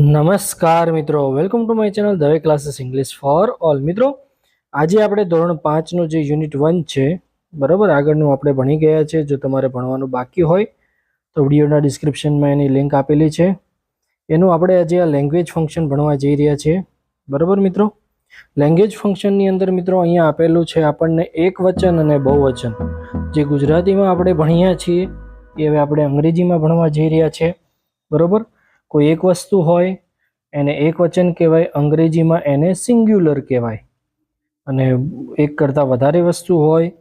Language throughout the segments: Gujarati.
નમસ્કાર મિત્રો. Welcome to my channel Dave classes English for all મિત્રો, આજે આપણે ધોરણ પાંચનું જે યુનિટ વન છે, બરાબર, આગળનું આપણે ભણી ગયા છે. જો તમારે ભણવાનું બાકી હોય, તો વિડીયોના ડિસ્ક્રિપ્શનમાં એની લિંક આપેલી છે. એનું આપણે આજે આ લેંગ્વેજ ફંક્શન ભણવા જઈ રહ્યા છીએ. બરાબર, મિત્રો? લેંગ્વેજ ફંક્શનની અંદર મિત્રો અહીંયા આપેલું છે આપણને એક વચન અને બહુવચન. જે ગુજરાતીમાં આપણે ભણ્યા છીએ, એ હવે આપણે અંગ્રેજીમાં ભણવા જઈ રહ્યા છીએ બરાબર? કોઈ એક વસ્તુ હોય, એને એક વચન કહેવાય, અંગ્રેજીમાં એને સિંગ્યુલર કહેવાય. અને એક કરતાં વધારે વસ્તુ હોય,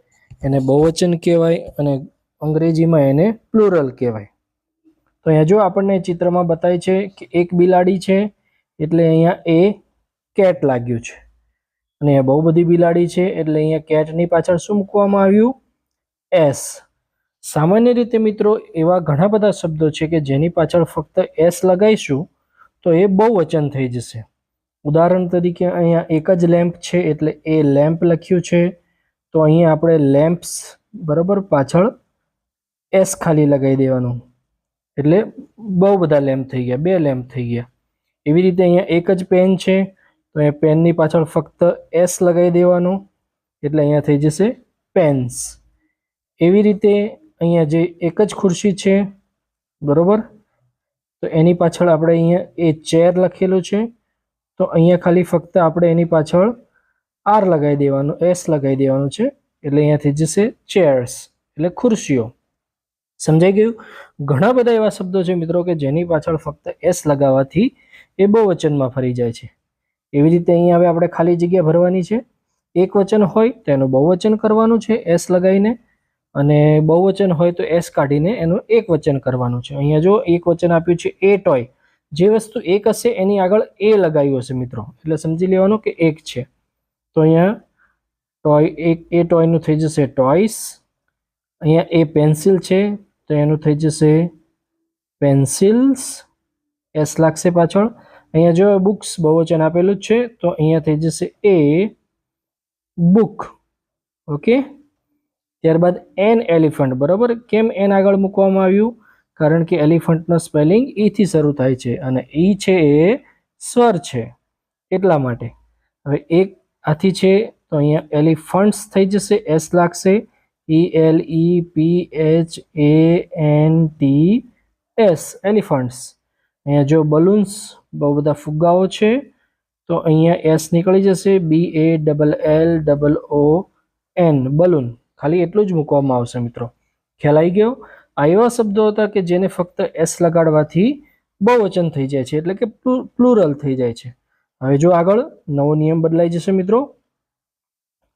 એને બહુવચન કહેવાય અને અંગ્રેજીમાં એને પ્લુરલ કહેવાય. તો અહીંયા જો આપણને ચિત્રમાં બતાય છે કે એક બિલાડી છે, એટલે અહીંયા એ કેટ લાગ્યું છે. અને અહીંયા બહુ બધી બિલાડી છે, એટલે અહીંયા કેટની પાછળ શું મૂકવામાં આવ્યું? એસ સામાન્ય રીતે મિત્રો, એવા ઘણા બધા શબ્દો છે કે જેની પાછળ ફક્ત એસ લગાવીશું તો એ બહુ વચન થઈ જશે. ઉદાહરણ તરીકે અહીંયા એક જ લેમ્પ છે એટલે એ લેમ્પ લખ્યું છે. તો અહીંયા આપણે લેમ્પ્સ બરાબર પાછળ એસ ખાલી લગાવી દેવાનું. એટલે બહુ બધા લેમ્પ થઈ ગયા, બે લેમ્પ થઈ ગયા. એવી રીતે અહીંયા એક જ પેન છે, તો અહીંયા પેનની પાછળ ફક્ત એસ લગાવી દેવાનું, એટલે અહીંયા થઈ જશે પેન્સ. એવી રીતે અહીંયા જે એક જ ખુરશી છે, બરોબર? તો એની પાછળ આપણે અહીંયા એ ચેર લખેલું છે. તો અહીંયા ખાલી ફક્ત આપણે એની પાછળ આર લગાવી દેવાનું, એસ લગાવી દેવાનું છે. એટલે અહીંયા થઈ જશે ચેર્સ, એટલે ખુરશીઓ. સમજાઈ ગયું? ઘણા બધા એવા શબ્દો છે મિત્રો કે જેની પાછળ ફક્ત એસ લગાવવાથી એ બહુવચનમાં ફરી જાય છે. એવી રીતે અહીંયા હવે આપણે ખાલી જગ્યા ભરવાની છે. એક વચન હોય તો એનું બહુવચન કરવાનું છે, એસ લગાવીને. અને બહુવચન હોય તો એસ કાઢીને એનું એક વચન કરવાનું છે. અહીંયા જો એક વચન આપ્યું છે, એ ટોય. જે વસ્તુ એક હશે, એની આગળ એ લગાવ્યું હશે મિત્રો. એટલે સમજી લેવાનું કે એક છે. તો અહીંયા ટોય એક, એ ટોયનું થઈ જશે ટોયસ અહીંયા એ પેન્સિલ છે, તો એનું થઈ જશે પેન્સિલ્સ. એસ લાગશે પાછળ. અહીંયા જો બુક્સ બહુવચન આપેલું જ છે, તો અહીંયા થઈ જશે એ બુક. ઓકે? ત્યારબાદ એન એલિફન્ટ, બરાબર? કેમ એન આગળ મૂકવામાં આવ્યું? કારણ કે એલિફન્ટનો સ્પેલિંગ ઈથી શરૂ થાય છે અને ઈ છે એ સ્વર છે, એટલા માટે. હવે એક આથી છે, તો અહીંયા એલિફન્ટ્સ થઈ જશે એસ લાગશે. E L E P H A N T S elephants. અહીંયા જો બલૂન્સ, બહુ બધા ફુગ્ગાઓ છે, તો અહીંયા એસ નીકળી જશે B A double L double O N balloon. ખાલી એટલું જ મૂકવામાં આવશે, મિત્રો. ખ્યાલ આવી ગયો? આ એવા શબ્દો હતા કે જેને ફક્ત એસ લગાડવાથી બહુવચન થઈ જાય છે, એટલે કે પ્લુરલ થઈ જાય છે. હવે જો આગળ નવો નિયમ બદલાઈ જશે, મિત્રો.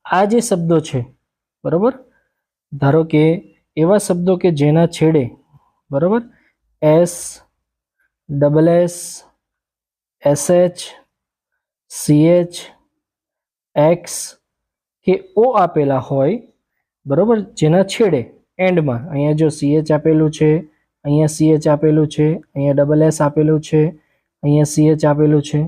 આ જે શબ્દો છે, બરાબર? ધારો કે એવા શબ્દો કે જેના છેડે, બરાબર? S double S S H C H X કે ઓ આપેલા હોય બરોબર? જેના છેડે, એન્ડમાં. અહીંયા જો સીએચ આપેલું છે, અહીંયા સીએચ આપેલું છે, અહીંયા ડબલ એસ આપેલું છે, અહીંયા સીએચ આપેલું છે.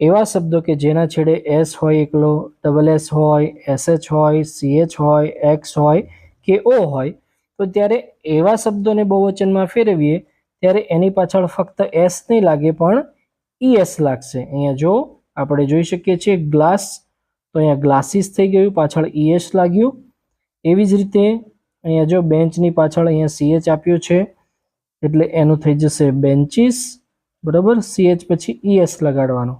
એવા શબ્દો કે જેના છેડે એસ હોય એકલો ડબલ એસ હોય એસએચ હોય સીએચ હોય એક્સ હોય કે ઓ હોય, તો ત્યારે એવા શબ્દોને બહુવચનમાં ફેરવીએ, ત્યારે એની પાછળ ફક્ત એસ નહીં લાગે, પણ ઈએસ લાગશે. અહીંયા જો આપણે જોઈ શકીએ છીએ ગ્લાસ, તો અહીંયા ગ્લાસીસ થઈ ગયું, પાછળ ઈએસ લાગ્યું. એવી જ રીતે અહીંયા જો બેન્ચની પાછળ અહીંયા સીએચ આપ્યું છે, એટલે એનું થઈ જશે બેન્ચીસ, બરાબર? સીએચ પછી ઈએસ લગાડવાનો.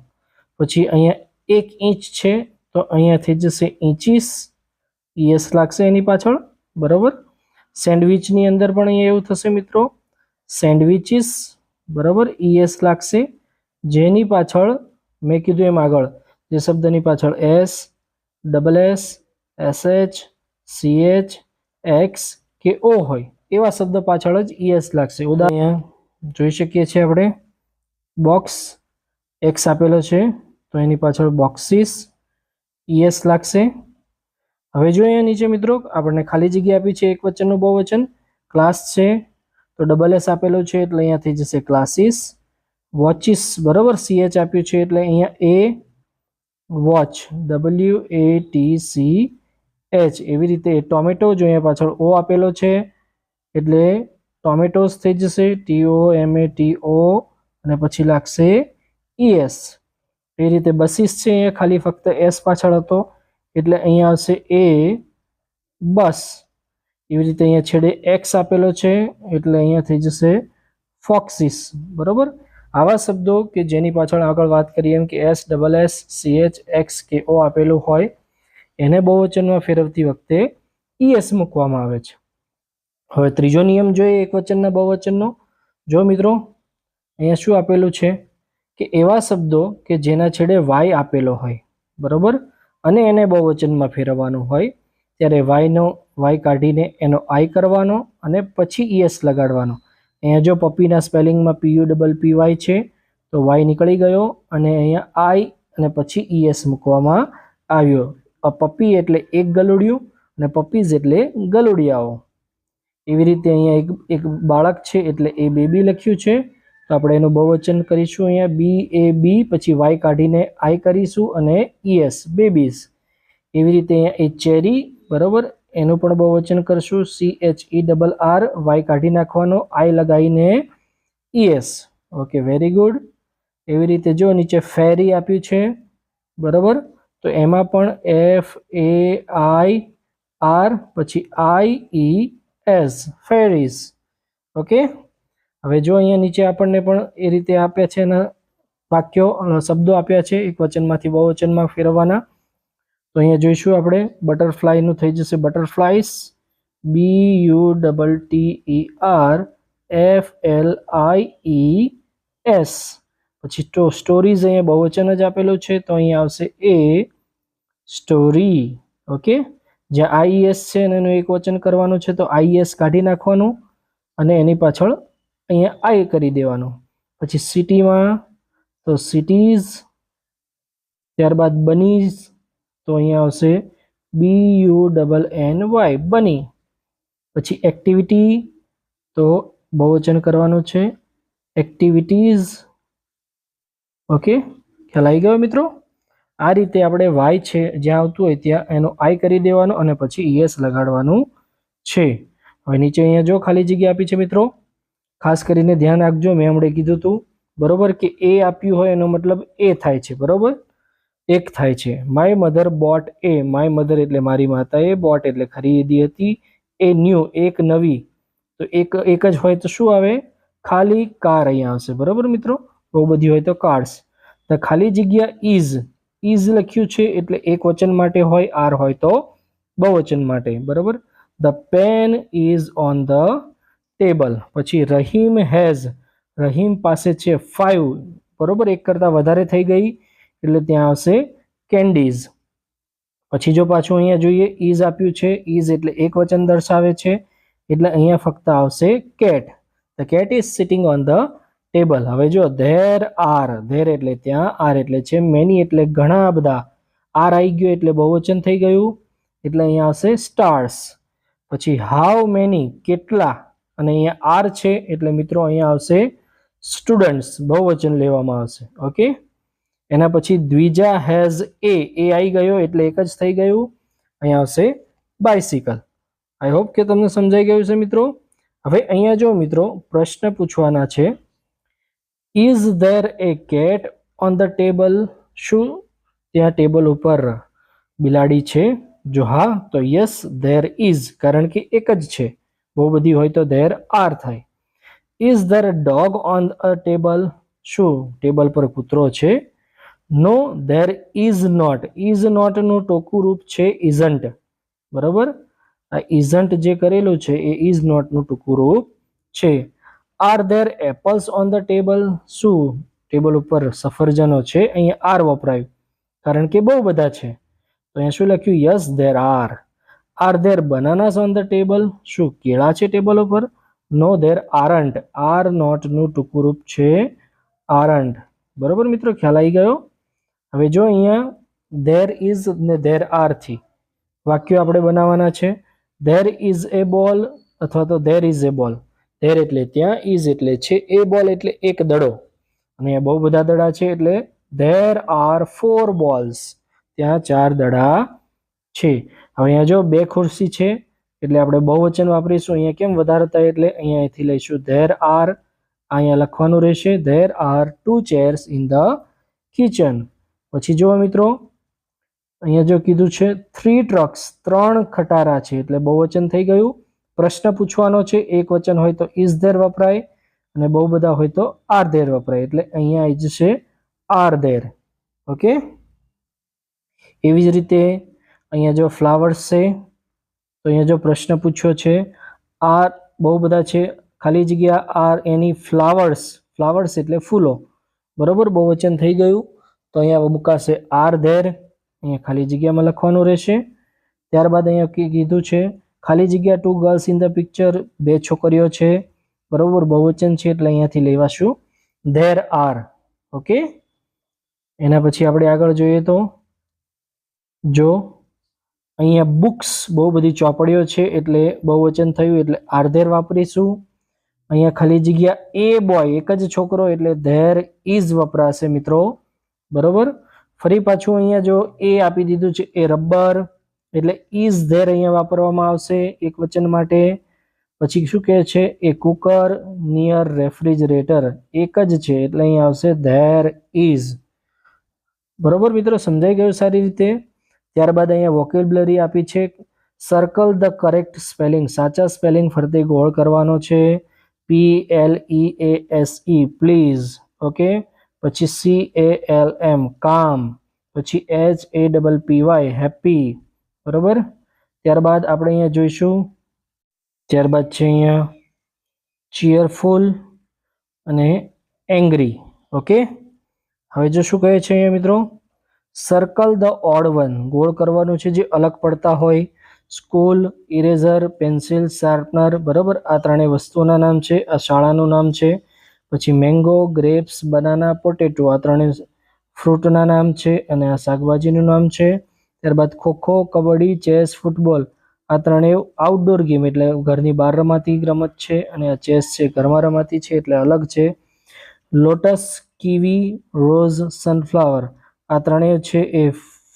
પછી અહીંયા એક ઇંચ છે, તો અહીંયા થઈ જશે ઇંચીસ. ઈએસ લાગશે એની પાછળ, બરાબર? સેન્ડવિચની અંદર પણ અહીંયા એવું થશે મિત્રો. સેન્ડવિચીસ, બરાબર? ઈએસ લાગશે. જેની પાછળ, મેં કીધું એમ આગળ, જે શબ્દની પાછળ S double S S H CH X કે ઓ હોય. એવા શબ્દ પાછળ જ ઈએસ લાગશે. ઉદાહરણ જોઈ શકીએ છીએ આપણે. બોક્સ એક્સ આપેલો છે. તો એની પાછળ બોક્સિસ ઈએસ લાગશે. હવે જો અહીંયા નીચે મિત્રો, આપણને ખાલી જગ્યા આપી છે એક વચનનું બહુવચન. ક્લાસ છે. તો ડબલ એસ આપેલો છે એટલે અહીંયા થઈ જશે ક્લાસીસ વોચિસ બરાબર? સીએચ આપ્યું છે એટલે અહીંયા a watch W A T C H એવી રીતે ટોમેટો જો અહીંયા પાછળ. ઓ આપેલો છે એટલે ટોમેટોસ થઈ જશે ટી ઓ એમ એ ટી ઓ અને પછી લાગશે ઈએસ એ રીતે બસીસ છે અહીંયા ખાલી ફક્ત એસ પાછળ હતો, એટલે અહીંયા આવશે એ બસ. એવી રીતે અહીંયા છેડે એક્સ આપેલો છે, એટલે અહીંયા થઈ જશે ફોક્સિસ. બરોબર? આવા શબ્દો કે જેની પાછળ આગળ વાત કરીએ એમ કે S double S C H X કે ઓ આપેલું હોય એને બહુવચનમાં ફેરવતી વખતે ઈએસ મૂકવામાં આવે છે. હવે ત્રીજો નિયમ જોઈએ એકવચનના બહુવચનનો. જો મિત્રો, અહીંયા શું આપેલું છે? કે એવા શબ્દો કે જેના છેડે વાય આપેલો હોય, બરોબર? અને એને બહુવચનમાં ફેરવવાનું હોય, ત્યારે વાયનો, વાય કાઢીને એનો આઈ કરવાનો અને પછી ઈએસ લગાડવાનો. અહીંયા જો પપ્પીના સ્પેલિંગમાં પીયુ ડબલ પી વાય છે, તો વાય નીકળી ગયો અને અહીંયા આઈ અને પછી ઈએસ મૂકવામાં આવ્યો. અ પપ્પી એટલે એક ગલુડિયું અને પપ્પીઝ એટલે ગલુડિયાઓ. એવી રીતે અહીંયા એક એક બાળક છે એટલે એ બેબી લખ્યું છે. તો આપણે એનું બહુવચન કરીશું અહીંયા. બી એ બી, પછી વાય કાઢીને આઈ કરીશું અને ઈએસ બેબીઝ. એવી રીતે અહીંયા એ ચેરી, બરાબર? એનું પણ બહુવચન કરશું. C H E double R, Y કાઢી નાખવાનો, આઈ લગાવીને ઈએસ ઓકે, વેરી ગુડ. એવી રીતે જો નીચે ફેરી આપ્યું છે, બરોબર? તો એમાં પણ એફ એ આઈ આર પછી આઈ ઈ એસ ફેરીસ ઓકે હવે જો અહીંયા નીચે આપણને પણ એ રીતે આપ્યા છે એના વાક્યો શબ્દો આપ્યા છે, એક વચનમાંથી બહુવચનમાં ફેરવવાના. તો અહીંયા જોઈશું આપણે, બટરફ્લાયનું થઈ જશે butterflies B U double T R F L I E S પછી તો સ્ટોરીઝ અહીંયા બહુવચન જ આપેલું છે, તો અહીંયા આવશે એ સ્ટોરી, ઓકે? જ્યાં આઈએસ છે અને એનું એક વચન કરવાનું છે, તો આઈએસ કાઢી નાખવાનું અને એની પાછળ અહીંયા આઈ કરી દેવાનું. પછી સિટીમાં, તો સિટીઝ ત્યારબાદ બનીઝ, તો અહીંયા આવશે B U double N Y bunny. પછી એક્ટિવિટી તો બહુવચન કરવાનું છે એક્ટિવિટીઝ ઓકે? ખ્યાલ આવી ગયો મિત્રો? આ રીતે આપણે વાય છે જ્યાં આવતું હોય ત્યાં એનો આઈ કરી દેવાનો અને પછી ઈએસ લગાડવાનું છે. હવે નીચે અહીંયા જો ખાલી જગ્યા આપી છે મિત્રો, ખાસ કરીને ધ્યાન રાખજો, મેં હમણાં કીધું હતું બરોબર, કે એ આપ્યું હોય એનો મતલબ એ થાય છે, બરોબર? એક થાય છે. My mother bought a my mother એટલે મારી માતાએ બોટ એટલે ખરીદી હતી, એ ન્યૂ એક નવી. તો એક એક જ હોય તો શું આવે? ખાલી કાર અહીંયા આવશે, બરોબર મિત્રો? બહુ બધી હોય તો કાર્સ તો ખાલી જગ્યા ઇઝ ઇઝ લખ્યું છે એટલે એક વચન માટે હોય, આર હોય તો બહુવચન માટે, બરાબર? The pen is on the table પછી રહીમ હેઝ રહીમ પાસે છે ફાઈવ બરોબર? એક કરતાં વધારે થઈ ગઈ, એટલે ત્યાં આવશે કેન્ડીઝ પછી જો પાછું અહીંયા જોઈએ ઇઝ આપ્યું છે ઇઝ એટલે એક વચન દર્શાવે છે, એટલે અહીંયા ફક્ત આવશે cat the cat is sitting on the table હવે જો ધેર આર ધેર એટલે ત્યાં આર એટલે છે મેની એટલે ઘણા બધા. આર આવી ગયો એટલે બહુવચન થઈ ગયું. એટલે અહીંયા આવશે સ્ટાર્સ પછી હાઉ મેની કેટલા? અને અહીંયા આર છે એટલે મિત્રો અહીંયા આવશે સ્ટુડન્ટ્સ બહુવચન લેવામાં આવશે. ઓકે એના પછી દ્વિજા હેઝ એ એ આવી ગયો એટલે એક જ થઈ ગયું. અહીંયા આવશે બાઇસિકલ આઈ હોપ કે તમને સમજાઈ ગયું છે મિત્રો. હવે અહીંયા જો મિત્રો પ્રશ્ન પૂછવાના છે is there a cat on the table શું? ત્યાં ટેબલ ઉપર બિલાડી છે? જો હા, તો યસ ધેર ઇઝ કારણ કે એક જ છે. બહુ બધી હોય તો ધેર આર થાય. Is there dog on a table શું? ટેબલ પર કૂતરો છે? No there is not is not ટોકું રૂપ છે ઇઝન્ટ બરાબર? આ ઇઝન્ટ જે કરેલું છે એ ઇઝ નોટનું ટૂંકું રૂપ છે. Are there apples on the table શું? ટેબલ ઉપર સફરજનો છે, અહીંયા આર વપરાયું. કારણ કે બહુ બધા છે. તો અહીંયા શું લખ્યું? Yes, there are. Are there bananas on the table. શું, કેળા છે ટેબલ ઉપર? નો, ધેર આરન્ટ આર નોટનું ટૂંકું રૂપ છે આરન્ટ બરોબર મિત્રો, ખ્યાલ આવી ગયો? હવે જો અહીંયા ધેર ઇઝ ને ધેર આરથી વાક્યો આપણે બનાવવાના છે. ધેર ઇઝ એ બોલ અથવા તો ધેર ઇઝ એ બોલ. ધેર એટલે ત્યાં ઇઝ એટલે છે, એ બોલ એટલે એક દડો. અને અહીંયા બહુ બધા દડા છે, એટલે ધેર આર ફોર બોલ્સ. ત્યાં ચાર દડા છે. હવે અહીંયા જો બે ખુરશી છે, એટલે આપણે બહુવચન વાપરીશું. અહીંયા કેમ વધારે થાય એટલે અહીંયાથી લઈશું. ધેર આર અહીંયા લખવાનું રહેશે. There are two chairs in the kitchen. પછી જુઓ મિત્રો, અહીંયા જો કીધું છે, થ્રી ટ્રક્સ, ત્રણ ખટારા છે, એટલે બહુવચન થઈ ગયું. પ્રશ્ન પૂછવાનો છે, એક વચન હોય તો ઇઝ ધેર વપરાય અને બહુ બધા હોય તો આર ધેર વપરાય. એટલે અહીંયા આવી છે, આર ધેર. ઓકે? એવી જ રીતે અહીંયા જો ફ્લાવર્સ છે, તો અહીંયા જો પ્રશ્ન પૂછ્યો છે, આર બહુ બધા છે, ખાલી જગ્યા આર એની ફ્લાવર્સ ફ્લાવર્સ એટલે ફૂલો. બરોબર? બહુવચન થઈ ગયું. તો અહીંયા મુકાશે આર ધેર, અહીંયા ખાલી જગ્યામાં લખવાનું રહેશે. ત્યારબાદ અહીંયા કીધું છે ખાલી જગ્યા two girls in the picture બે છોકરીઓ છે. બરોબર, બહુવચન છે એટલે અહીંયાથી લેવાશું. ધેર આર ઓકે એના પછી આપણે આગળ જોઈએ તો, જો, અહીંયા બુક્સ બહુ બધી ચોપડીઓ છે એટલે બહુવચન થયું એટલે આર ધેર વાપરીશું. અહીંયા ખાલી જગ્યા એ બોય એક જ છોકરો એટલે ધેર ઇઝ વપરાશે મિત્રો. બરોબર? ફરી પાછું અહીંયા જો એ આપી દીધું છે, એ રબર. એટલે ઇઝ ધેર અહીંયા વાપરવામાં આવશે એક વચન માટે. પછી શું કહે છે? એ કુકર નિયર રેફ્રિજરેટર એક જ છે, એટલે અહીંયા આવશે ધેર ઇઝ બરોબર મિત્રો, સમજાઈ ગયું સારી રીતે? ત્યારબાદ અહીંયા વોકેબ્લરી આપી છે સર્કલ ધ કરેક્ટ સ્પેલિંગ સાચા સ્પેલિંગ ફરતે ગોળ કરવાનો છે. P L E A S E please okay પછી C A L M calm. પછી H A double P Y happy બરોબર? ત્યારબાદ આપણે અહીંયા જોઈશું. ત્યારબાદ છે અહીંયા ચીયરફુલ અને એંગ્રી ઓકે હવે જો શું કહે છે અહીંયા મિત્રો? સર્કલ ધ ઓડ વન ગોળ કરવાનું છે જે અલગ પડતા હોય. સ્કૂલ ઇરેઝર પેન્સિલ શાર્પનર બરાબર? આ ત્રણેય વસ્તુઓના નામ છે, આ શાળાનું નામ છે. પછી મેંગો ગ્રેપ્સ બનાના પોટેટો આ ત્રણેય ફ્રૂટના નામ છે અને આ શાકભાજીનું નામ છે. ત્યારબાદ ખોખો, કબડ્ડી, ચેસ, ફૂટબોલ આ ત્રણેય આઉટડોર ગેમ એટલે ઘરની બહાર રમાતી રમત છે અને આ ચેસ છે ઘરમાં રમાતી છે એટલે અલગ છે. લોટસ કીવી રોઝ સનફ્લાવર આ ત્રણેય છે એ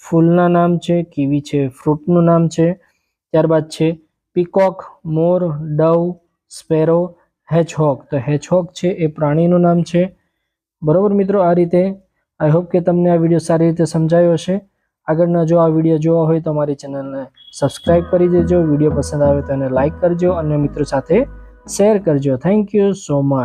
ફૂલના નામ છે કીવી છે ફ્રૂટનું નામ છે. ત્યારબાદ છે પીકોક મોર ડવ સ્પેરો હેચહોક તો હેચહોક છે એ પ્રાણીનું નામ છે. બરોબર મિત્રો આ રીતે આઈ હોપ કે તમને આ વીડિયો સારી રીતે સમજાયો હશે. આગળના જો આ વીડિયો જોવા હોય તો અમારી ચેનલને સબસ્ક્રાઈબ કરી દેજો. વીડિયો પસંદ આવે તો એને લાઇક કરજો અને મિત્રો સાથે શેર કરજો. Thank you so much.